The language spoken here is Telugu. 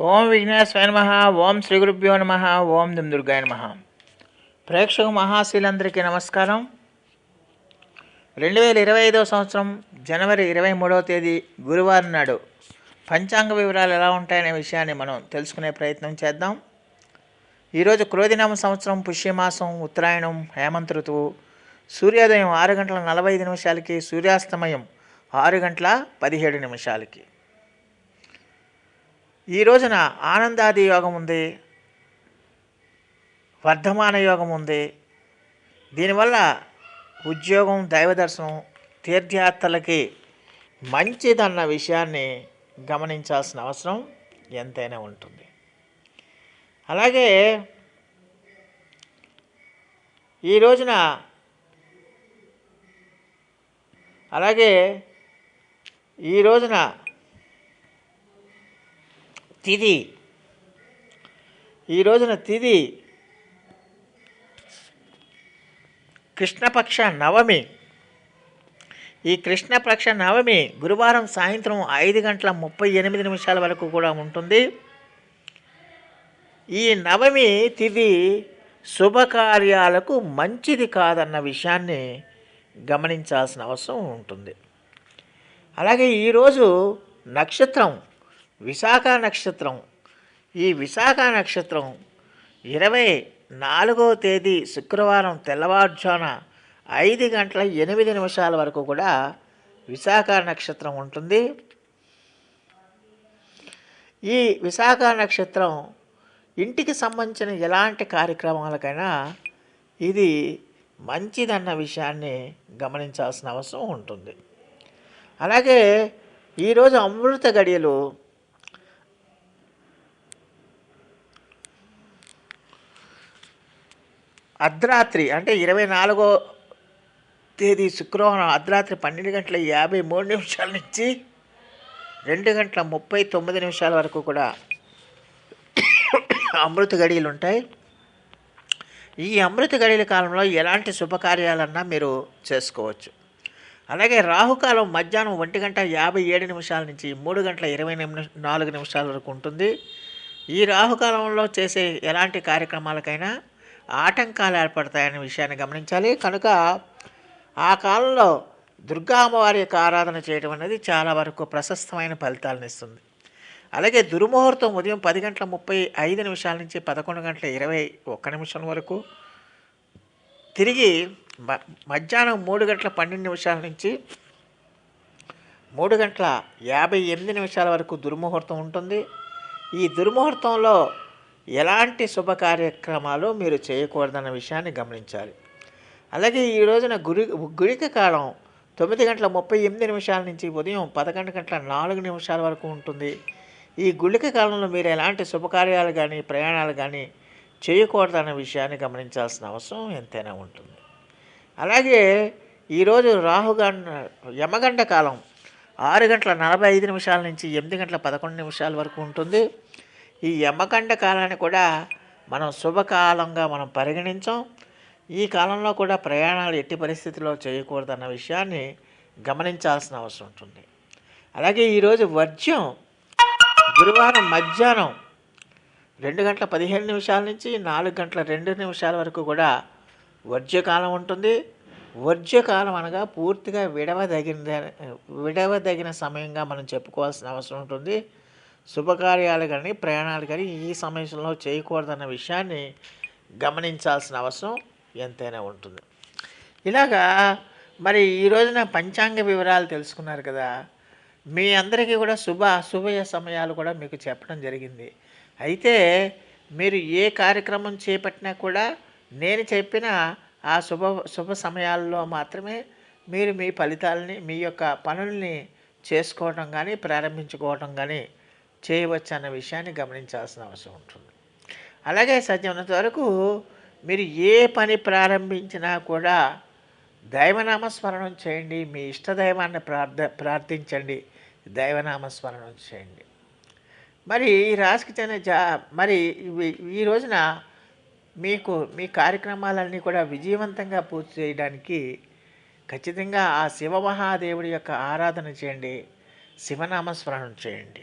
ఓం విఘ్నేశ్వర నమ ఓం శ్రీ గురుభ్యో నమ ఓం దుమ్ దుర్గాయ నమ. ప్రేక్షక మహాశీలందరికీ నమస్కారం. రెండు వేల ఇరవై ఐదవ సంవత్సరం జనవరి ఇరవై మూడవ తేదీ గురువారం నాడు పంచాంగ వివరాలు ఎలా ఉంటాయనే విషయాన్ని మనం తెలుసుకునే ప్రయత్నం చేద్దాం. ఈరోజు క్రోధినామ సంవత్సరం పుష్యమాసం ఉత్తరాయణం హేమంత ఋతువు. సూర్యోదయం ఆరు గంటల నలభై ఐదు నిమిషాలకి సూర్యాస్తమయం ఆరు గంటల పదిహేడు నిమిషాలకి. ఈ రోజున ఆనందాది యోగం ఉంది వర్ధమాన యోగం ఉంది. దీనివల్ల ఉద్యోగం దైవ దర్శనం తీర్థయాత్రలకి మంచిదన్న విషయాన్ని గమనించాల్సిన అవసరం ఎంతైనా ఉంటుంది. అలాగే ఈ రోజున అలాగే ఈ రోజున తిది. ఈ రోజున తిది. కృష్ణపక్ష నవమి. ఈ కృష్ణపక్ష నవమి గురువారం సాయంత్రం ఐదు గంటల ముప్పై ఎనిమిది నిమిషాల వరకు కూడా ఉంటుంది. ఈ నవమి తిథి శుభకార్యాలకు మంచిది కాదన్న విషయాన్ని గమనించాల్సిన అవసరం ఉంటుంది. అలాగే ఈరోజు నక్షత్రం విశాఖ నక్షత్రం. ఈ విశాఖ నక్షత్రం ఇరవై నాలుగో తేదీ శుక్రవారం తెల్లవారుజామున ఐదు గంటల ఎనిమిది నిమిషాల వరకు కూడా విశాఖ నక్షత్రం ఉంటుంది. ఈ విశాఖ నక్షత్రం ఇంటికి సంబంధించిన ఎలాంటి కార్యక్రమాలకైనా ఇది మంచిదన్న విషయాన్ని గమనించాల్సిన అవసరం ఉంటుంది. అలాగే ఈరోజు అమృత గడియలు అర్ధరాత్రి అంటే ఇరవై నాలుగో తేదీ శుక్రవారం అర్ధరాత్రి పన్నెండు గంటల యాభై మూడు నిమిషాల నుంచి రెండు గంటల ముప్పై తొమ్మిది నిమిషాల వరకు కూడా అమృత గడియలు ఉంటాయి. ఈ అమృత గడియల కాలంలో ఎలాంటి శుభకార్యాలన్నా మీరు చేసుకోవచ్చు. అలాగే రాహుకాలం మధ్యాహ్నం ఒంటి గంట యాభై ఏడు నిమిషాల నుంచి మూడు గంటల ఇరవై నిమి నాలుగు నిమిషాల వరకు ఉంటుంది. ఈ రాహుకాలంలో చేసే ఎలాంటి కార్యక్రమాలకైనా ఆటంకాలు ఏర్పడతాయనే విషయాన్ని గమనించాలి. కనుక ఆ కాలంలో దుర్గా అమ్మవారి యొక్క ఆరాధన చేయడం అనేది చాలా వరకు ప్రశస్తమైన ఫలితాలను ఇస్తుంది. అలాగే దుర్ముహూర్తం ఉదయం పది గంటల ముప్పై ఐదు నిమిషాల నుంచి పదకొండు గంటల ఇరవై ఒక్క నిమిషం వరకు తిరిగి మ మధ్యాహ్నం మూడు గంటల పన్నెండు నిమిషాల నుంచి మూడు గంటల యాభై ఎనిమిది నిమిషాల వరకు దుర్ముహూర్తం ఉంటుంది. ఈ దుర్ముహూర్తంలో ఎలాంటి శుభ కార్యక్రమాలు మీరు చేయకూడదన్న విషయాన్ని గమనించాలి. అలాగే ఈ రోజున గురి గురిక కాలం తొమ్మిది గంటల ముప్పై ఎనిమిది నిమిషాల నుంచి ఉదయం పదకొండు గంటల నాలుగు నిమిషాల వరకు ఉంటుంది. ఈ గుళిక కాలంలో మీరు ఎలాంటి శుభకార్యాలు కానీ ప్రయాణాలు కానీ చేయకూడదన్న విషయాన్ని గమనించాల్సిన అవసరం ఎంతైనా ఉంటుంది. అలాగే ఈరోజు రాహుగండ యమగండ కాలం ఆరు గంటల నలభై ఐదు నిమిషాల నుంచి ఎనిమిది గంటల పదకొండు నిమిషాల వరకు ఉంటుంది. ఈ యమకండ కాలాన్ని కూడా మనం శుభకాలంగా మనం పరిగణించాం. ఈ కాలంలో కూడా ప్రయాణాలు ఎట్టి పరిస్థితిలో చేయకూడదన్న విషయాన్ని గమనించాల్సిన అవసరం ఉంటుంది. అలాగే ఈరోజు వర్జ్యం గురువారం మధ్యాహ్నం రెండు గంటల పదిహేను నిమిషాల నుంచి నాలుగు గంటల రెండు నిమిషాల వరకు కూడా వర్జ్యకాలం ఉంటుంది. వర్జ్యకాలం అనగా పూర్తిగా విడవదగిన విడవదగిన సమయంగా మనం చెప్పుకోవాల్సిన అవసరం ఉంటుంది. శుభకార్యాలు కానీ ప్రయాణాలు కానీ ఈ సమయంలో చేయకూడదన్న విషయాన్ని గమనించాల్సిన అవసరం ఎంతైనా ఉంటుంది. ఇలాగా మరి ఈ రోజున పంచాంగ వివరాలు తెలుసుకున్నారు కదా. మీ అందరికీ కూడా శుభ అశుభయ సమయాలు కూడా మీకు చెప్పడం జరిగింది. అయితే మీరు ఏ కార్యక్రమం చేపట్టినా కూడా నేను చెప్పిన ఆ శుభ శుభ సమయాల్లో మాత్రమే మీరు మీ ఫలితాలని మీ యొక్క పనుల్ని చేసుకోవటం కానీ ప్రారంభించుకోవటం కానీ చేయవచ్చు అన్న విషయాన్ని గమనించాల్సిన అవసరం ఉంటుంది. అలాగే సత్యమైనంత వరకు మీరు ఏ పని ప్రారంభించినా కూడా దైవనామస్మరణం చేయండి మీ ఇష్టదైవాన్ని ప్రార్థ ప్రార్థించండి దైవనామస్మరణం చేయండి. మరి ఈ రాశికి చెందిన జా మరి ఈ రోజున మీకు మీ కార్యక్రమాలన్నీ కూడా విజయవంతంగా పూర్తి చేయడానికి ఖచ్చితంగా ఆ శివ మహాదేవుడి యొక్క ఆరాధన చేయండి శివనామస్మరణం చేయండి.